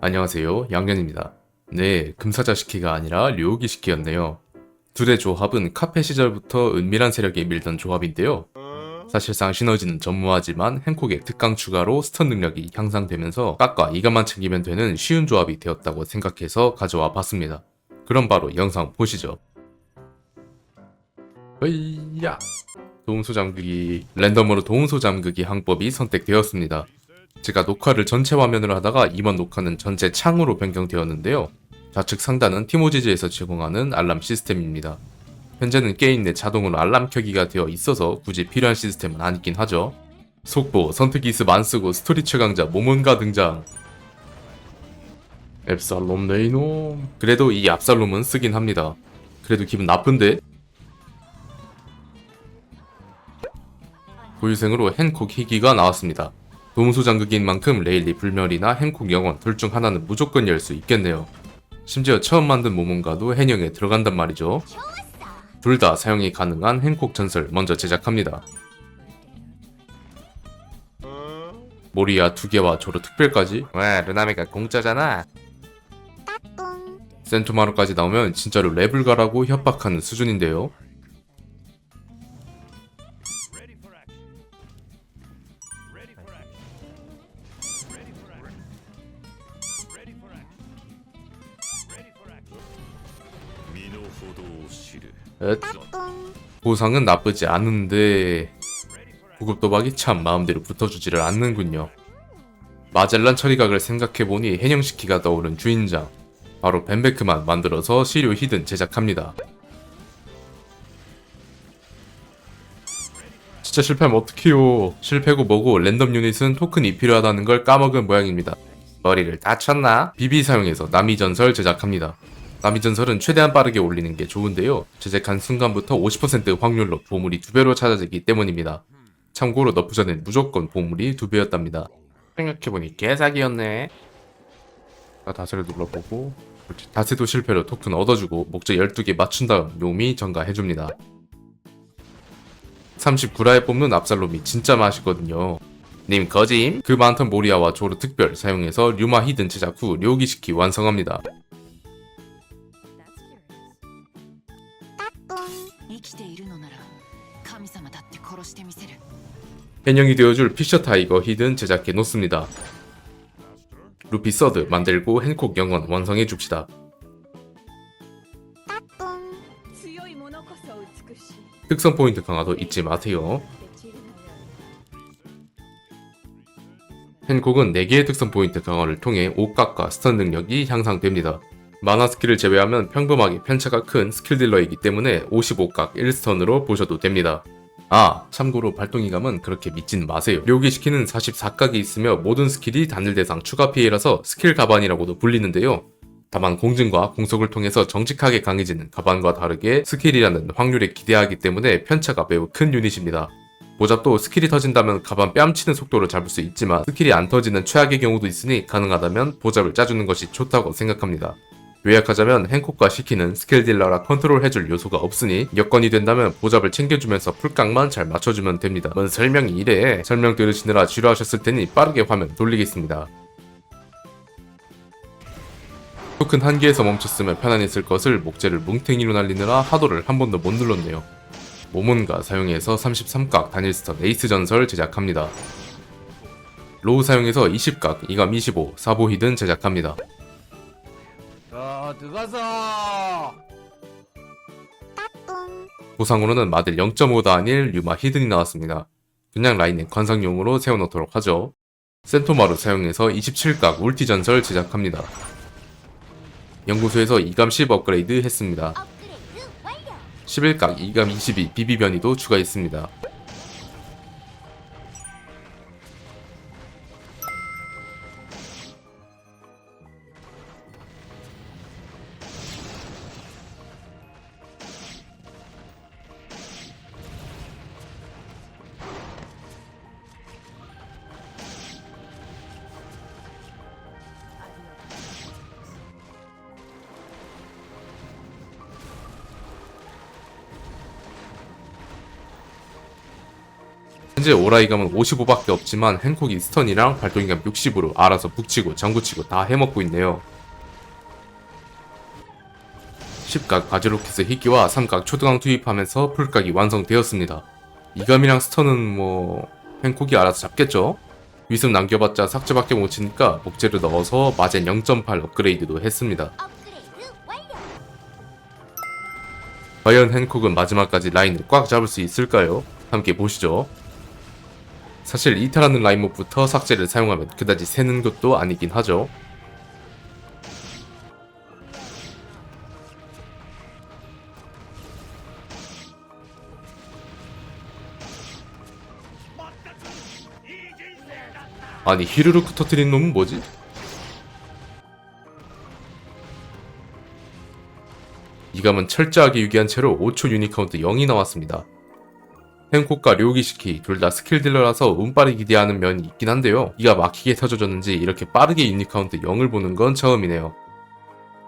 안녕하세요. 양현입니다. 네, 금사자 시키가 아니라 료기 시키였네요. 둘의 조합은 카페 시절부터 은밀한 세력이 밀던 조합인데요. 사실상 시너지는 전무하지만 행콕의 특강 추가로 스턴 능력이 향상되면서 깎과 이감만 챙기면 되는 쉬운 조합이 되었다고 생각해서 가져와 봤습니다. 그럼 바로 영상 보시죠. 으이야! 도움소 잠그기 랜덤으로 도움소 잠그기 항법이 선택되었습니다. 제가 녹화를 전체 화면으로 하다가 이번 녹화는 전체 창으로 변경되었는데요. 좌측 상단은 티모지즈에서 제공하는 알람 시스템입니다. 현재는 게임 내 자동으로 알람 켜기가 되어 있어서 굳이 필요한 시스템은 아니긴 하죠. 속보, 선택기스 만쓰고 스토리 최강자 모몬가 등장. 앱살롬 네이놈. 그래도 이 압살롬은 쓰긴 합니다. 그래도 기분 나쁜데? 고유생으로 hen콕 희귀가 나왔습니다. 도무소 장극인 만큼 레일리 불멸이나 행콕 영원 둘 중 하나는 무조건 열 수 있겠네요. 심지어 처음 만든 모몬가도 해령에 들어간단 말이죠. 둘 다 사용이 가능한 행콕 전설 먼저 제작합니다. 모리아 두 개와 조로 특별까지? 왜 르나메가 공짜잖아. 센토마루까지 나오면 진짜로 랩을 가라고 협박하는 수준인데요. 엣. 보상은 나쁘지 않은데 고급 도박이 참 마음대로 붙어주지를 않는군요. 마젤란 처리각을 생각해보니 해영시키가 떠오른 주인장 바로 벤베크만 만들어서 시료 히든 제작합니다. 진짜 실패하면 어떡해요. 실패고 뭐고 랜덤 유닛은 토큰이 필요하다는 걸 까먹은 모양입니다. 머리를 다쳤나? 비비 사용해서 남이 전설 제작합니다. 남이전설은 최대한 빠르게 올리는 게 좋은데요. 제작한 순간부터 50% 확률로 보물이 두 배로 찾아지기 때문입니다. 참고로 너프 전엔 무조건 보물이 두 배였답니다. 생각해보니 개사기였네. 자, 다세를 눌러보고. 다세도 실패로 토큰 얻어주고 목재 12개 맞춘 다음 요미 전가해줍니다. 39라에 뽑는 압살롬이 진짜 맛있거든요. 님 거짐? 그 많던 모리아와 조르 특별 사용해서 류마 히든 제작 후 료기시키 완성합니다. 生きているのなら神様だって殺してみせる 해령이 되어줄 피셔 타이거 히든 제작해 놓습니다. 루피 서드 만들고 행콕 영원 완성해 줍시다. 強いものこそ美しい 특성 포인트 강화도 잊지 마세요. 행콕은 4개의 특성 포인트 강화를 통해 옷각과 스턴 능력이 향상됩니다. 만화 스킬을 제외하면 평범하게 편차가 큰 스킬 딜러이기 때문에 55각 1스턴으로 보셔도 됩니다. 아, 참고로 발동이감은 그렇게 믿진 마세요. 료기 시키는 44각이 있으며 모든 스킬이 단일 대상 추가 피해라서 스킬 가반이라고도 불리는데요. 다만 공증과 공속을 통해서 정직하게 강해지는 가반과 다르게 스킬이라는 확률에 기대하기 때문에 편차가 매우 큰 유닛입니다. 모잡도 스킬이 터진다면 가반 뺨치는 속도를 잡을 수 있지만 스킬이 안 터지는 최악의 경우도 있으니 가능하다면 보잡을 짜주는 것이 좋다고 생각합니다. 요약하자면 행콕과 시키는 스킬 딜러라 컨트롤 해줄 요소가 없으니 여건이 된다면 보잡을 챙겨주면서 풀각만 잘 맞춰주면 됩니다. 뭔 설명이 이래 설명 들으시느라 지루하셨을 테니 빠르게 화면 돌리겠습니다. 토큰 한 개에서 멈췄으면 편안했을 것을 목재를 뭉탱이로 날리느라 하도를 한 번도 못 눌렀네요. 모몬가 사용해서 33각 단일 스턴 에이스 전설 제작합니다. 로우 사용해서 20각 이감 25 사보 히든 제작합니다. 자 들어가서 보상으로는 마들 0.5 단일 류마 히든이 나왔습니다. 그냥 라인에 관상용으로 세워놓도록 하죠. 센토마루 사용해서 27각 울티 전설 제작합니다. 연구소에서 2감 10 업그레이드 했습니다. 11각 2감 22 비비 변이도 추가했습니다. 현재 오라이감은 55밖에 없지만 행콕 이 스턴이랑 발동이감 60으로 알아서 북치고 장구치고 다 해먹고 있네요. 10각 바지로켓의 희귀와 3각 초등왕 투입하면서 풀각이 완성되었습니다. 이감이랑 스턴은 뭐 행콕이 알아서 잡겠죠? 위습 남겨봤자 삭제밖에 못 치니까 목재를 넣어서 마젠 0.8 업그레이드도 했습니다. 과연 행콕은 마지막까지 라인을 꽉 잡을 수 있을까요? 함께 보시죠. 사실 이탈하는 라인목부터 삭제를 사용하면 그다지 새는 것도 아니긴 하죠. 아니 히르르크 터트린 놈은 뭐지? 이감은 철저하게 유기한 채로 5초 유닛 카운트 0이 나왔습니다. 행콕과 료기시키 둘 다 스킬 딜러라서 운빨을 기대하는 면이 있긴 한데요. 이가 막히게 터져졌는지 이렇게 빠르게 유닛 카운트 0을 보는 건 처음이네요.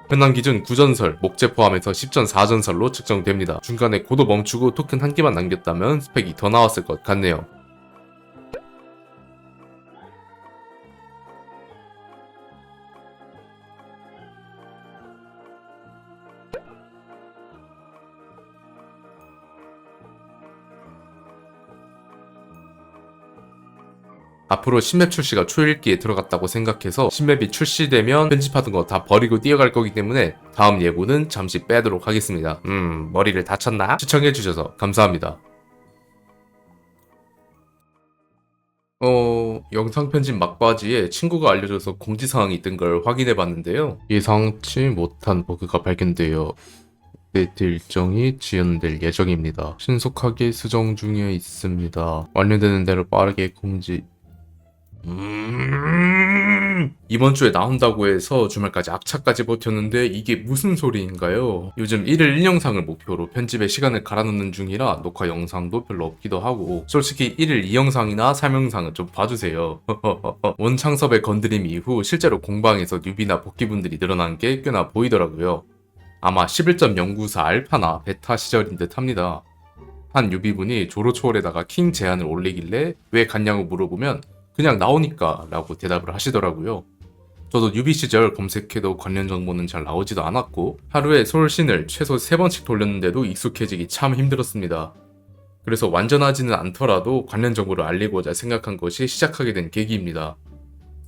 현황 기준 9전설, 목재 포함해서 10전 4전설로 측정됩니다. 중간에 고도 멈추고 토큰 한 개만 남겼다면 스펙이 더 나왔을 것 같네요. 앞으로 신맵 출시가 초읽기에 들어갔다고 생각해서 신맵이 출시되면 편집하던 거 다 버리고 뛰어갈 거기 때문에 다음 예고는 잠시 빼도록 하겠습니다. 음, 머리를 다쳤나? 시청해주셔서 감사합니다. 어, 영상 편집 막바지에 친구가 알려줘서 공지사항이 뜬걸 확인해 봤는데요. 예상치 못한 버그가 발견되어 업데이트 일정이 지연될 예정입니다. 신속하게 수정 중에 있습니다. 완료되는 대로 빠르게 공지 음... 이번 주에 나온다고 해서 주말까지 악차까지 버텼는데 이게 무슨 소리인가요? 요즘 1일 1영상을 목표로 편집에 시간을 갈아넣는 중이라 녹화 영상도 별로 없기도 하고 솔직히 1일 2영상이나 3영상은 좀 봐주세요. 원창섭의 건드림 이후 실제로 공방에서 뉴비나 복귀분들이 늘어난 게 꽤나 보이더라고요. 아마 11.094 알파나 베타 시절인 듯 합니다. 한 유비분이 조로초월에다가 킹 제한을 올리길래 왜 갔냐고 물어보면 그냥 나오니까 라고 대답을 하시더라고요. 저도 뉴비 시절 검색해도 관련 정보는 잘 나오지도 않았고 하루에 솔신을 최소 3번씩 돌렸는데도 익숙해지기 참 힘들었습니다. 그래서 완전하지는 않더라도 관련 정보를 알리고자 생각한 것이 시작하게 된 계기입니다.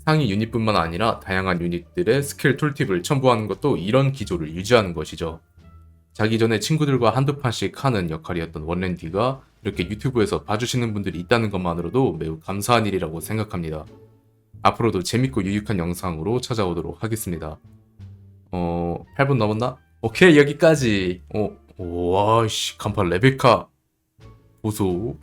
상위 유닛뿐만 아니라 다양한 유닛들의 스킬 툴팁을 첨부하는 것도 이런 기조를 유지하는 것이죠. 자기 전에 친구들과 한두 판씩 하는 역할이었던 원랜디가 이렇게 유튜브에서 봐주시는 분들이 있다는 것만으로도 매우 감사한 일이라고 생각합니다. 앞으로도 재밌고 유익한 영상으로 찾아오도록 하겠습니다. 어, 8분 넘었나? 오케이, 여기까지. 어, 와씨, 간판 레베카. 보소.